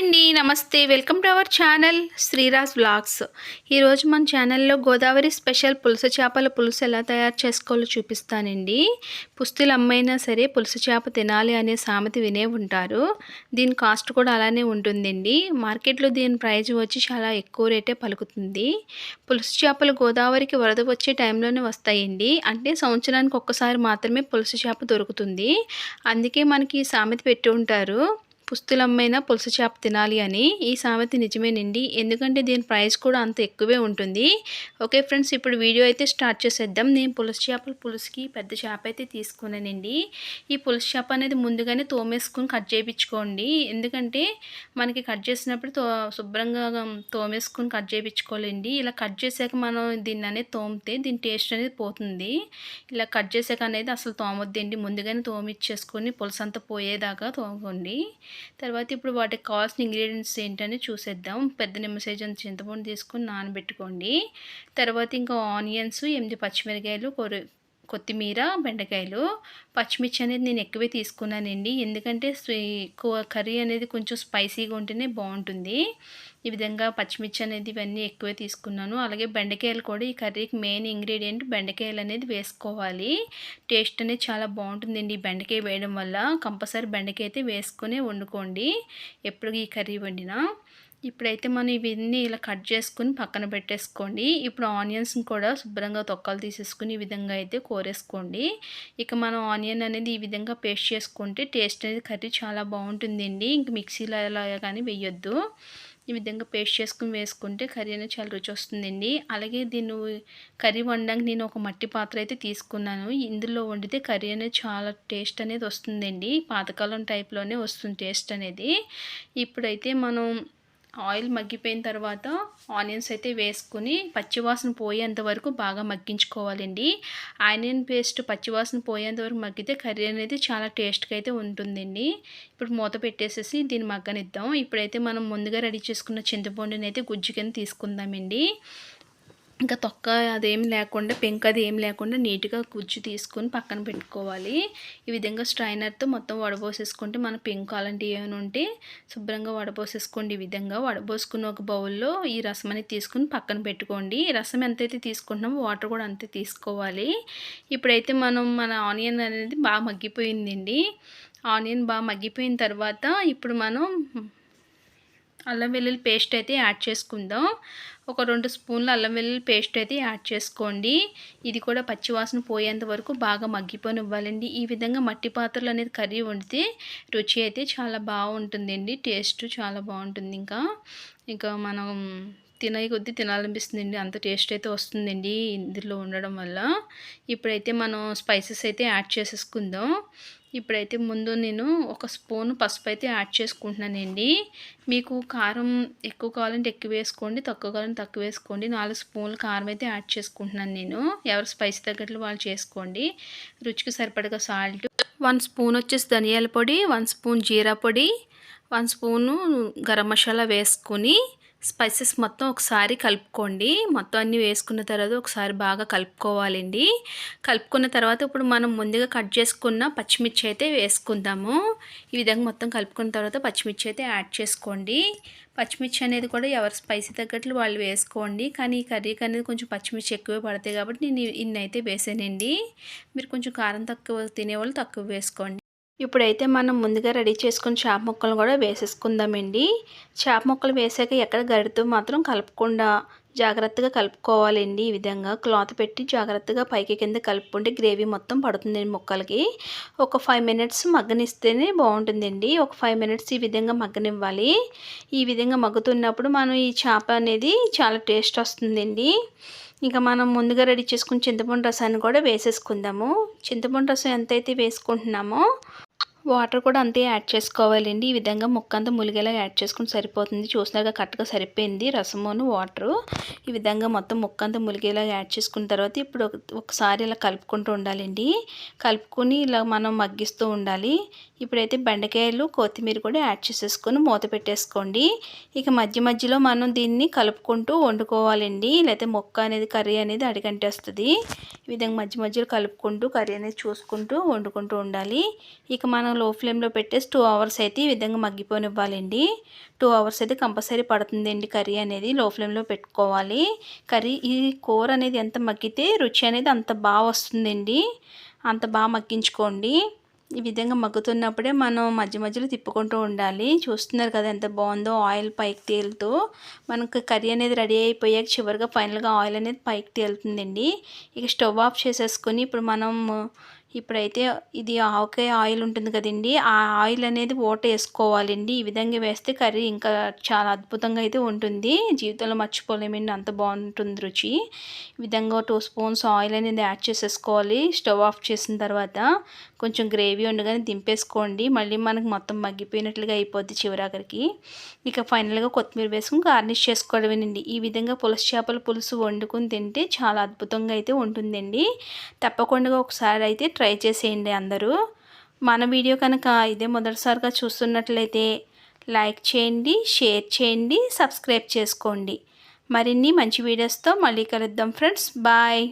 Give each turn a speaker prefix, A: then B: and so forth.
A: అండి నమస్తే. Welcome to our channel Sreeraj vlogs. ఈరోజు మన ఛానల్లో గోదావరి స్పెషల్ పులస చేపల పులుసు ఎలా తయారు చేసుకోవాలో చూపిస్తానండి. పుస్తులు అమ్మైనా సరే పులస చేప తినాలి అనే సామెత వినే ఉంటారు. దీని కాస్ట్ కూడా అలానే ఉంటుందండి. మార్కెట్లో దీని ప్రైజ్ వచ్చి చాలా ఎక్కువ రేటే పలుకుతుంది. పులుసు చేపలు గోదావరికి వరద వచ్చే టైంలోనే వస్తాయండి. అంటే సంవత్సరానికి ఒక్కసారి మాత్రమే పులుసు చేప దొరుకుతుంది. అందుకే మనకి ఈ సామెత పెట్టి ఉంటారు. పుస్తులమ్మైనా పులుసు చేప తినాలి అని ఈ సామెత నిజమేనండి. ఎందుకంటే దీని ప్రైస్ కూడా అంత ఎక్కువే ఉంటుంది. ఓకే ఫ్రెండ్స్ ఇప్పుడు వీడియో అయితే స్టార్ట్ చేసేద్దాం. నేను పులుసు చేపల పులుసుకి పెద్ద చేప అయితే తీసుకున్నానండి. ఈ పులుసు చేప అనేది ముందుగానే తోమేసుకుని కట్ చేయించుకోండి. ఎందుకంటే మనకి కట్ చేసినప్పుడు తో శుభ్రంగా తోమేసుకుని కట్ చేయించుకోవాలండి. ఇలా కట్ చేసాక మనం దీన్ని అనేది తోమితే దీని టేస్ట్ అనేది పోతుంది. ఇలా కట్ చేసాక అనేది అసలు తోమొద్దండి. ముందుగానే తోమిచ్చేసుకొని పులుసు అంతా పోయేదాకా తోముకోండి. తర్వాత ఇప్పుడు వాటి కాస్ట్ ఇంగ్రీడియంట్స్ ఏంటని చూసేద్దాం. పెద్ద నిమ్మ సైజ్ అంత చింతపండు తీసుకొని నానబెట్టుకోండి. తర్వాత ఇంకా ఆనియన్స్ ఎనిమిది పచ్చిమిరకాయలు కొర కొత్తిమీర బెండకాయలు పచ్చిమిర్చి అనేది నేను ఎక్కువే తీసుకున్నానండి. ఎందుకంటే ఎక్కువ కర్రీ అనేది కొంచెం స్పైసీగా ఉంటేనే బాగుంటుంది. ఈ విధంగా పచ్చిమిర్చి అనేది ఇవన్నీ ఎక్కువే తీసుకున్నాను. అలాగే బెండకాయలు కూడా ఈ కర్రీకి మెయిన్ ఇంగ్రీడియంట్ బెండకాయలు అనేది వేసుకోవాలి. టేస్ట్ అనేది చాలా బాగుంటుందండి ఈ బెండకాయ వేయడం వల్ల. కంపల్సరీ బెండకాయ అయితే వేసుకునే వండుకోండి. ఎప్పుడు ఈ కర్రీ వండినా. ఇప్పుడైతే మనం ఇవన్నీ ఇలా కట్ చేసుకుని పక్కన పెట్టేసుకోండి. ఇప్పుడు ఆనియన్స్ని కూడా శుభ్రంగా తొక్కలు తీసేసుకుని ఈ విధంగా అయితే కోరేసుకోండి. ఇక మనం ఆనియన్ అనేది ఈ విధంగా పేస్ట్ చేసుకుంటే టేస్ట్ అనేది కర్రీ చాలా బాగుంటుందండి. ఇంక మిక్సీలో అలా కానీ వేయొద్దు. ఈ విధంగా పేస్ట్ చేసుకుని వేసుకుంటే కర్రీ అనేది చాలా రుచి వస్తుందండి. అలాగే దీన్ని కర్రీ వండడానికి నేను ఒక మట్టి పాత్ర అయితే తీసుకున్నాను. ఇందులో వండితే కర్రీ అనేది చాలా టేస్ట్ అనేది వస్తుందండి. పాతకాలం టైప్లోనే వస్తుంది టేస్ట్ అనేది. ఇప్పుడైతే మనం ఆయిల్ మగ్గిపోయిన తర్వాత ఆనియన్స్ అయితే వేసుకుని పచ్చివాసన పోయేంత వరకు బాగా మగ్గించుకోవాలండి. ఆనియన్ పేస్ట్ పచ్చివాసన పోయేంత వరకు మగ్గితే కర్రీ అనేది చాలా టేస్ట్గా అయితే ఉంటుందండి. ఇప్పుడు మూత పెట్టేసేసి దీన్ని మగ్గనిద్దాం. ఇప్పుడైతే మనం ముందుగా రెడీ చేసుకున్న చింతపండుని అయితే గుజ్జు కింద తీసుకుందామండి. ఇంకా తొక్క అదేం లేకుండా పెంక అది ఏం లేకుండా నీట్గా గుజ్జు తీసుకొని పక్కన పెట్టుకోవాలి. ఈ విధంగా స్ట్రైనర్తో మొత్తం వడబోసేసుకుంటే మన పెంకు అలాంటివి ఏమైనా ఉంటే శుభ్రంగా వడబోసేసుకోండి. ఈ విధంగా వడబోసుకున్న ఒక బౌల్లో ఈ రసం అనేది తీసుకుని పక్కన పెట్టుకోండి. రసం ఎంతైతే తీసుకుంటున్నామో వాటర్ కూడా అంతే తీసుకోవాలి. ఇప్పుడైతే మనం మన ఆనియన్ అనేది బాగా మగ్గిపోయిందండి. ఆనియన్ బాగా మగ్గిపోయిన తర్వాత ఇప్పుడు మనం అల్లం వెల్లుల్లి పేస్ట్ అయితే యాడ్ చేసుకుందాం. ఒక రెండు స్పూన్లు అల్లం వెల్లుల్లి పేస్ట్ అయితే యాడ్ చేసుకోండి. ఇది కూడా పచ్చివాసన పోయేంత వరకు బాగా మగ్గిపోనివ్వాలండి. ఈ విధంగా మట్టి పాత్రలు అనేది కర్రీ వండితే రుచి అయితే చాలా బాగుంటుందండి. టేస్ట్ చాలా బాగుంటుంది ఇంకా. ఇంకా మనం తినే కొద్దీ తినాలనిపిస్తుందండి. అంత టేస్ట్ అయితే వస్తుందండి ఇందులో ఉండడం వల్ల. ఇప్పుడైతే మనం స్పైసెస్ అయితే యాడ్ చేసేసుకుందాం. ఇప్పుడైతే ముందు నేను ఒక స్పూన్ పసుపు అయితే యాడ్ చేసుకుంటున్నానండి. మీకు కారం ఎక్కువ కావాలంటే ఎక్కువ వేసుకోండి తక్కువ కావాలంటే తక్కువ వేసుకోండి. నాలుగు స్పూన్లు కారం అయితే యాడ్ చేసుకుంటున్నాను నేను. ఎవరు స్పైసీ తగ్గట్లు వాళ్ళు చేసుకోండి. రుచికి సరిపడగా సాల్ట్. వన్ స్పూన్ వచ్చేసి ధనియాల పొడి వన్ స్పూన్ జీరా పొడి వన్ స్పూను గరం మసాలా వేసుకొని స్పైసెస్ మొత్తం ఒకసారి కలుపుకోండి. మొత్తం అన్నీ వేసుకున్న తర్వాత ఒకసారి బాగా కలుపుకోవాలండి. కలుపుకున్న తర్వాత ఇప్పుడు మనం ముందుగా కట్ చేసుకున్న పచ్చిమిర్చి అయితే వేసుకుందాము. ఈ విధంగా మొత్తం కలుపుకున్న తర్వాత పచ్చిమిర్చి అయితే యాడ్ చేసుకోండి. పచ్చిమిర్చి అనేది కూడా ఎవరు స్పైసీ తగ్గట్లు వాళ్ళు వేసుకోండి. కానీ ఈ కర్రీకి అనేది కొంచెం పచ్చిమిర్చి ఎక్కువే పడతాయి కాబట్టి నేను ఇన్ని అయితే వేసానండి. మీరు కొంచెం కారం తక్కువ తినేవాళ్ళు తక్కువ వేసుకోండి. ఇప్పుడైతే మనం ముందుగా రెడీ చేసుకున్న చేప ముక్కలు కూడా వేసేసుకుందామండి. చేప ముక్కలు వేసాక ఎక్కడ గడితో మాత్రం కలపకుండా జాగ్రత్తగా కలుపుకోవాలండి. ఈ విధంగా క్లాత్ పెట్టి జాగ్రత్తగా పైకి కింద కలుపుకుంటే గ్రేవీ మొత్తం పడుతుంది ముక్కలకి. ఒక ఫైవ్ మినిట్స్ మగ్గనిస్తేనే బాగుంటుందండి. ఒక ఫైవ్ మినిట్స్ ఈ విధంగా మగ్గనివ్వాలి. ఈ విధంగా మగ్గుతున్నప్పుడు మనం ఈ చేప అనేది చాలా టేస్ట్ వస్తుందండి. ఇంకా మనం ముందుగా రెడీ చేసుకున్న చింతపండు రసాన్ని కూడా వేసేసుకుందాము. చింతపండు రసం ఎంతైతే వేసుకుంటున్నామో వాటర్ కూడా అంతే యాడ్ చేసుకోవాలండి. ఈ విధంగా ముక్క అంతా ములిగేలా యాడ్ చేసుకుని సరిపోతుంది. చూసినాక కరెక్ట్గా సరిపోయింది రసమును వాటరు. ఈ విధంగా మొత్తం ముక్క అంతా ములిగేలా యాడ్ చేసుకున్న తర్వాత ఇప్పుడు ఒకసారి ఇలా కలుపుకుంటూ ఉండాలండి. కలుపుకొని ఇలా మనం మగ్గిస్తూ ఉండాలి. ఇప్పుడైతే బెండకాయలు కొత్తిమీర కూడా యాడ్ చేసేసుకొని మూత పెట్టేసుకోండి. ఇక మధ్య మధ్యలో మనం దీన్ని కలుపుకుంటూ వండుకోవాలండి. లేకపోతే మొక్క అనేది కర్రీ అనేది అడిగంటేస్తుంది. ఈ విధంగా మధ్య మధ్యలో కలుపుకుంటూ కర్రీ అనేది చూసుకుంటూ వండుకుంటూ ఉండాలి. ఇక మనం లో ఫ్లేమ్లో పెట్టేసి టూ అవర్స్ అయితే ఈ విధంగా మగ్గిపోనివ్వాలండి. టూ అవర్స్ అయితే కంపల్సరీ పడుతుందండి కర్రీ అనేది లో ఫ్లేమ్లో పెట్టుకోవాలి. కర్రీ ఈ కూర అనేది ఎంత మగ్గితే రుచి అనేది అంత బాగా వస్తుందండి. అంత బాగా మగ్గించుకోండి. ఈ విధంగా మగ్గుతున్నప్పుడే మనం మధ్య మధ్యలో తిప్పుకుంటూ ఉండాలి. చూస్తున్నారు కదా ఎంత బాగుందో ఆయిల్ పైకి తేలుతూ. మనకు కర్రీ అనేది రెడీ అయిపోయాక చివరిగా ఫైనల్గా ఆయిల్ అనేది పైకి తేలుతుందండి. ఇక స్టవ్ ఆఫ్ చేసేసుకొని ఇప్పుడు మనం ఇప్పుడైతే ఇది ఆవకాయ ఆయిల్ ఉంటుంది కదండి. ఆ ఆయిల్ అనేది ఓట వేసుకోవాలండి. ఈ విధంగా వేస్తే కర్రీ ఇంకా చాలా అద్భుతంగా అయితే ఉంటుంది. జీవితంలో మర్చిపోలేమండి అంత బాగుంటుంది రుచి. ఈ విధంగా టూ స్పూన్స్ ఆయిల్ అనేది యాడ్ చేసేసుకోవాలి. స్టవ్ ఆఫ్ చేసిన తర్వాత కొంచెం గ్రేవీ ఉండగానే దింపేసుకోండి. మళ్ళీ మనకు మొత్తం మగ్గిపోయినట్లుగా అయిపోద్ది చివరాకరికి ఇక ఫైనల్గా కొత్తిమీర వేసుకుని గార్నిష్ చేసుకోవడమేనండి. ఈ విధంగా పులస చేపల పులుసు వండుకుని తింటే చాలా అద్భుతంగా అయితే ఉంటుందండి. తప్పకుండా ఒకసారి అయితే ట్రై చేసేయండి అందరూ. మన వీడియో కనుక ఇదే మొదటిసారిగా చూస్తున్నట్లయితే లైక్ చేయండి షేర్ చేయండి సబ్స్క్రైబ్ చేసుకోండి. మరిన్ని మంచి వీడియోస్తో మళ్ళీ కలుద్దాం ఫ్రెండ్స్. బాయ్.